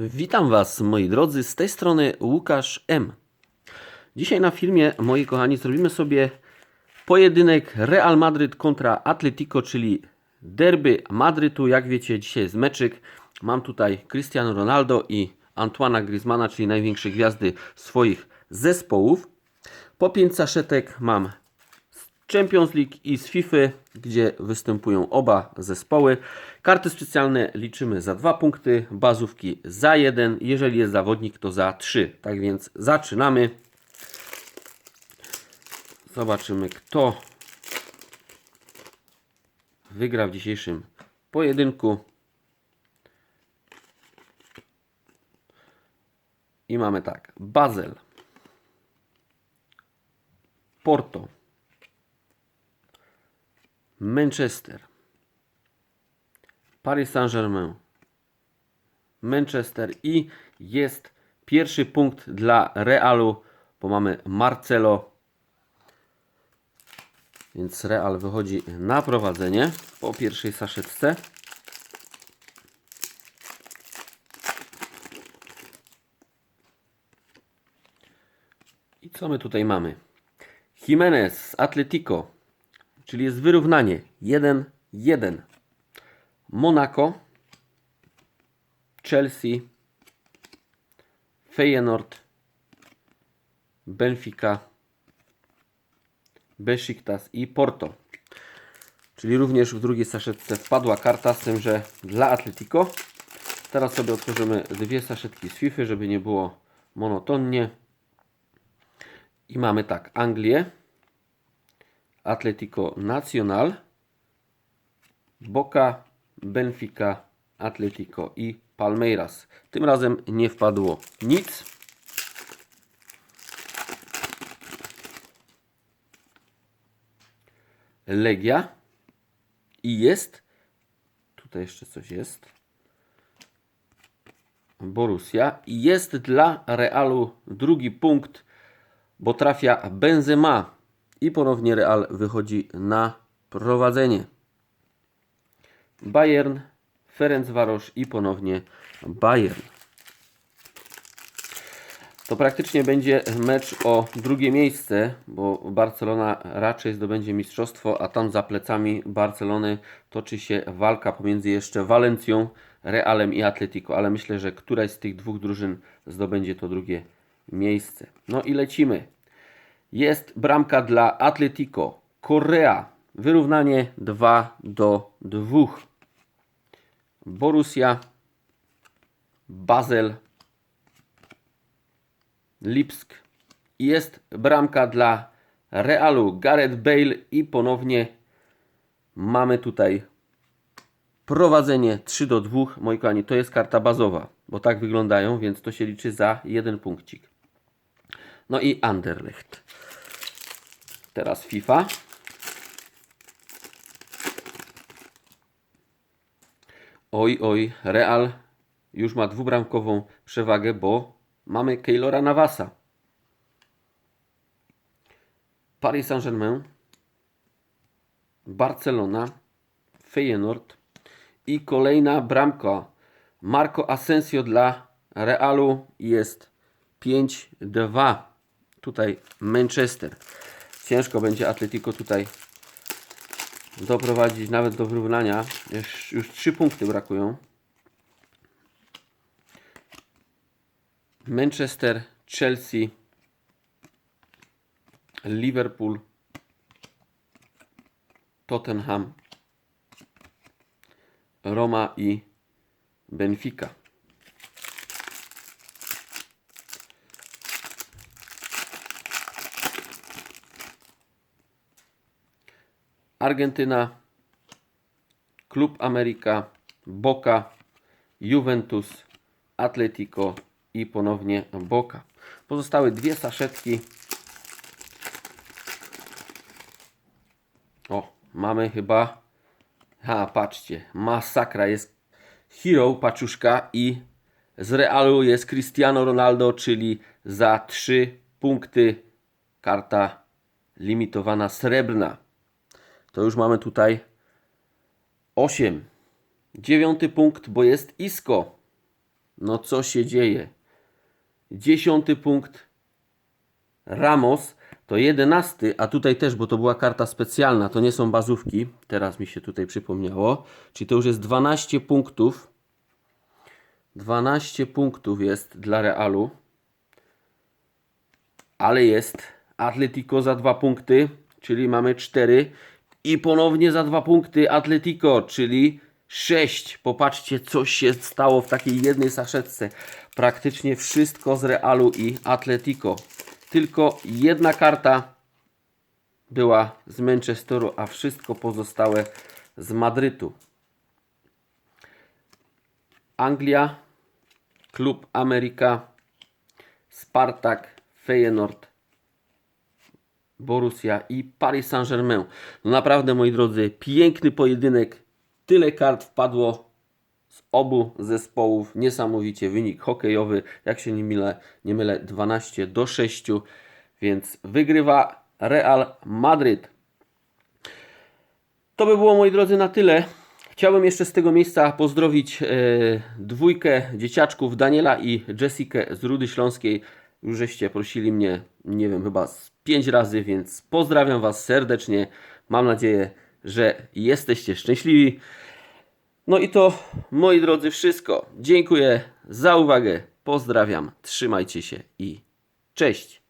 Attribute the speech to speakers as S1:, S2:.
S1: Witam Was, moi drodzy, z tej strony Łukasz M. Dzisiaj na filmie, moi kochani, zrobimy sobie pojedynek Real Madryt kontra Atletico, czyli derby Madrytu. Jak wiecie, dzisiaj jest meczyk. Mam tutaj Cristiano Ronaldo i Antoana Griezmana, czyli największe gwiazdy swoich zespołów. Po 5 saszetek mam Champions League i z FIFA, gdzie występują oba zespoły. Karty specjalne liczymy za 2 punkty, bazówki za 1, jeżeli jest zawodnik to za 3. Tak więc zaczynamy. Zobaczymy kto wygra w dzisiejszym pojedynku. I mamy tak, Basel, Porto, Manchester, Paris Saint-Germain, Manchester i jest pierwszy punkt dla Realu, bo mamy Marcelo. Więc Real wychodzi na prowadzenie po pierwszej saszetce. I co my tutaj mamy? Jimenez z Atletico, czyli jest wyrównanie 1-1. Monaco, Chelsea, Feyenoord, Benfica, Besiktas i Porto. Czyli również w drugiej saszetce wpadła karta z tym, że dla Atletico. Teraz sobie otworzymy dwie saszetki z FIFA, żeby nie było monotonnie. I mamy tak, Anglię, Atletico Nacional, Boca, Benfica, Atletico i Palmeiras. Tym razem nie wpadło nic. Legia i jest, tutaj jeszcze coś jest, Borussia i jest dla Realu drugi punkt, bo trafia Benzema i ponownie Real wychodzi na prowadzenie. Bayern, Ferencvaros i ponownie Bayern. To praktycznie będzie mecz o drugie miejsce, bo Barcelona raczej zdobędzie mistrzostwo, a tam za plecami Barcelony toczy się walka pomiędzy jeszcze Walencją, Realem i Atletico, ale myślę, że któraś z tych dwóch drużyn zdobędzie to drugie miejsce. No i lecimy. Jest bramka dla Atletico. Korea. Wyrównanie 2 do 2. Borussia. Basel. Lipsk. Jest bramka dla Realu. Gareth Bale i ponownie mamy tutaj prowadzenie 3 do 2. Moi kochani, to jest karta bazowa, bo tak wyglądają, więc to się liczy za jeden punkcik. No i Anderlecht. Teraz FIFA. Oj, oj, Real już ma dwubramkową przewagę, bo mamy Keylora Navasa. Paris Saint-Germain, Barcelona, Feyenoord i kolejna bramka. Marco Asensio dla Realu jest 5-2. Tutaj Manchester. Ciężko będzie Atletico tutaj doprowadzić nawet do wyrównania. Już, już 3 punkty brakują. Manchester, Chelsea, Liverpool, Tottenham, Roma i Benfica. Argentyna, Klub Ameryka, Boca, Juventus, Atletico i ponownie Boca. Pozostały dwie saszetki. O, mamy chyba. Ha, patrzcie, masakra jest Hero Paczuszka i z Realu jest Cristiano Ronaldo, czyli za 3 punkty karta limitowana srebrna. To już mamy tutaj 8. Dziewiąty punkt, bo jest Isco. No co się dzieje? Dziesiąty punkt Ramos to jedenasty, a tutaj też, bo to była karta specjalna, to nie są bazówki, teraz mi się tutaj przypomniało, czyli to już jest 12 punktów. 12 punktów jest dla Realu, ale jest Atletico za 2 punkty, czyli mamy 4 i ponownie za 2 punkty Atletico, czyli 6. Popatrzcie, co się stało w takiej jednej saszetce. Praktycznie wszystko z Realu i Atletico. Tylko jedna karta była z Manchesteru, a wszystko pozostałe z Madrytu. Anglia, Klub Ameryka, Spartak, Feyenoord, Borussia i Paris Saint-Germain. No naprawdę, moi drodzy, piękny pojedynek. Tyle kart wpadło z obu zespołów. Niesamowicie wynik hokejowy, jak się nie mylę, nie mylę 12 do 6, więc wygrywa Real Madryt. To by było, moi drodzy, na tyle. Chciałbym jeszcze z tego miejsca pozdrowić e, dwójkę dzieciaczków Daniela i Jessikę z Rudy Śląskiej. Już żeście prosili mnie, nie wiem, chyba z pięć razy, więc pozdrawiam Was serdecznie. Mam nadzieję, że jesteście szczęśliwi. No i to, moi drodzy, wszystko. Dziękuję za uwagę. Pozdrawiam, trzymajcie się i cześć.